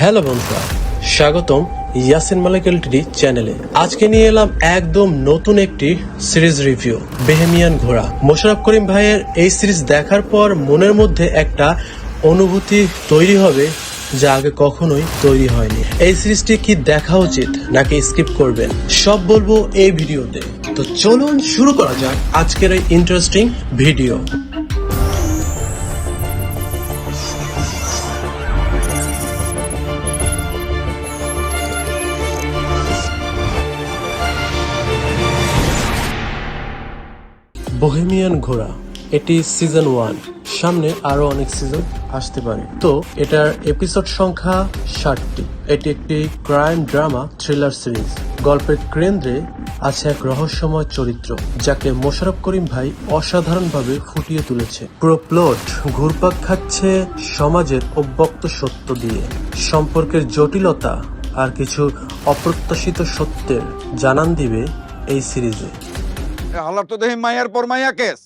Hello বন্ধুরা, স্বাগতম Yasin Malik Ltd চ্যানেলে। আজকে নিয়ে এলাম একদম নতুন একটি সিরিজ রিভিউ, বেহেমিয়ান ঘোড়া। মোশারফ করিম ভাইয়ের এই সিরিজ দেখার পর মনের মধ্যে একটা অনুভূতি তৈরি হবে যা আগে কখনোই তৈরি হয়নি। এই সিরিজটি কি দেখা উচিত নাকি স্কিপ করবেন? সব বলব এই ভিডিওতে। তো চলুন শুরু করা যাক আজকের এই ইন্টারেস্টিং ভিডিও বহেমিয়ান ঘোড়া এটি সিজন ওয়ান সামনে আরও অনেক সিজন আসতে পারে। তো এটার এপিসোড সংখ্যা ষাটটি। এটি একটি ক্রাইম ড্রামা থ্রিলার সিরিজ গল্পের কেন্দ্রে আছে এক রহস্যময় চরিত্র, যাকে মোশারফ করিম ভাই অসাধারণভাবে ফুটিয়ে তুলেছে। পুরো প্লট ঘুরপাক খাচ্ছে সমাজের অব্যক্ত সত্য দিয়ে। সম্পর্কের জটিলতা আর কিছু অপ্রত্যাশিত সত্যের জানান দিবে এই সিরিজে হালার তো দেখি মায়ার পর মায়া কেস।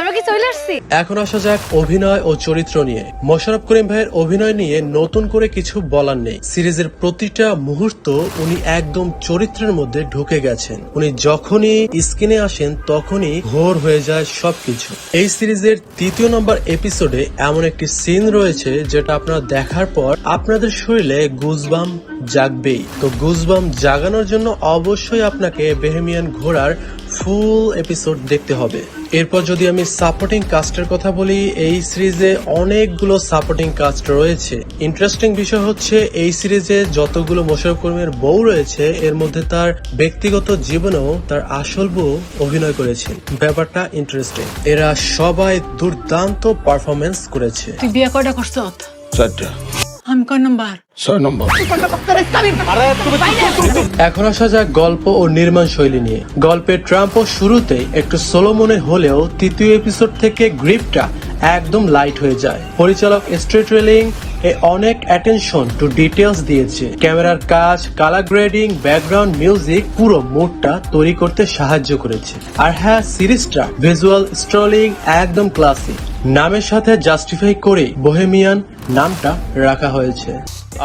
আমরা কি চলে আসছি? এখন আসা যাক অভিনয় ও চরিত্র নিয়ে। মোশাররফ করিম ভাইয়ের অভিনয় নিয়ে নতুন করে কিছু বলার নেই। সিরিজের প্রতিটা মুহূর্ত উনি একদম চরিত্রের মধ্যে ঢুকে গেছেন। উনি যখনই স্ক্রিনে আসেন, তখনই ঘোর হয়ে যায় সবকিছু। এই সিরিজের তৃতীয় নম্বর এপিসোডে এমন একটি সিন রয়েছে যেটা আপনারা দেখার পর আপনাদের শরীরে গুজবাম জাগবেই। তো গুজবাম জাগানোর জন্য অবশ্যই আপনাকে বেহেমিয়ান ঘোড়ার ফুল এপিসোড দেখতে হবে। এরপর যদি আমি সাপোর্টিং কাস্টের কথা বলি এই সিরিজে অনেকগুলো সাপোর্টিং কাস্ট রয়েছে। ইন্টারেস্টিং বিষয় হচ্ছে এই সিরিজে যতগুলো মোশারফ করিমের বউ রয়েছে এর মধ্যে তার ব্যক্তিগত জীবনেও তার আসল বউ অভিনয় করেছে। ব্যাপারটা ইন্টারেস্টিং এরা সবাই দুর্দান্ত পারফরমেন্স করেছে। তুই বিয়ে কয়টা করছ? চারটা। কয় নাম্বার? ছয় নম্বর। এখন আসা যাক গল্প ও নির্মাণ শৈলী নিয়ে। গল্পের ট্রাম্পও শুরুতেই একটু সোলো মনে হলেও তৃতীয় এপিসোড থেকে গ্রিপটা একদম লাইট হয়ে যায়। পরিচালক স্ট্রেট রেলিং এ অনেক অ্যাটেনশন টু ডিটেলস দিয়েছে। ক্যামেরার কাজ কালার গ্রেডিং ব্যাকগ্রাউন্ড মিউজিক পুরো মুডটা তৈরি করতে সাহায্য করেছে। আর হ্যাঁ সিরিজটা ভিজুয়াল স্ট্রলিং একদম ক্লাসিক নামের সাথে জাস্টিফাই করে বোহেমিয়ান নামটা রাখা হয়েছে।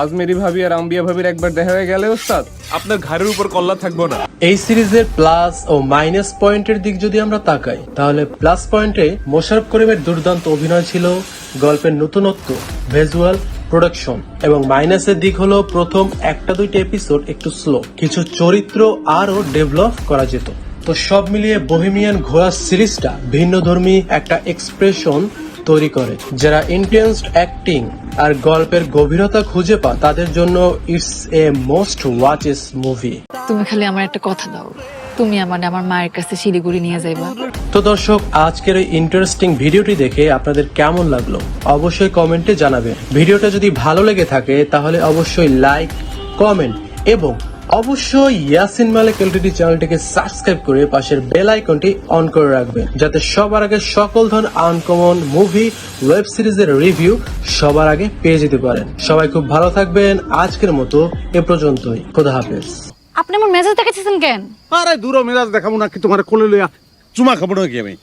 আজমেরি ভাবি আর আম্বিয়া ভাবির একবার দেখা হয়ে গেলে ওস্তাদ? আপনার ঘাড়ের উপর কল্লা থাকব না। এই সিরিজের প্লাস ও মাইনাস পয়েন্টের দিক যদি আমরা তাকাই তাহলে প্লাস পয়েন্টে মোশারফ করিমের দুর্দান্ত অভিনয় ছিল গল্পের নতুনত্ব ভিজুয়াল প্রোডাকশন এবং মাইনাসের দিক হলো প্রথম একটা দুইটা এপিসোড একটু স্লো কিছু চরিত্র আরও ডেভেলপ করা যেত। তো সব মিলিয়ে বহেমিয়ান ঘোড়া সিরিজটা ভিন্ন ধর্মী একটা এক্সপ্রেশন তৈরি করে যারা ইন্টেন্সড অ্যাক্টিং আর গল্পের গভীরতা খুঁজে পা তাদের জন্য it's a most watch watches movie তুমি খালি আমার একটা কথা দাও। তুমি আমার আমার মায়ের কাছে শিলিগুড়ি নিয়ে যাইবা। তো দর্শক আজকের এই ইন্টারেস্টিং ভিডিওটি দেখে আপনাদের কেমন লাগল? অবশ্যই কমেন্টে জানাবেন। ভিডিওটা যদি ভালো লেগে থাকে তাহলে অবশ্যই লাইক কমেন্ট এবং অবশ্যই ইয়াসিন মালিক এলটিডি চ্যানেলটিকে সাবস্ক্রাইব করে পাশের বেল আইকনটি অন করে রাখবেন যাতে সবার আগে সকল ধরনের আনকমন মুভি ওয়েব সিরিজের রিভিউ সবার আগে পেয়ে যেতে পারেন। সবাই খুব ভালো থাকবেন আজকের মতো এ পর্যন্তই। খোদা হাফেজ। আপনি আমার মেজাজ দেখাচ্ছেন কেন? আরে দূর মেজাজ দেখাবো নাকি তোমার কোলে লইয়া। চুমা খাব নাকি আমি?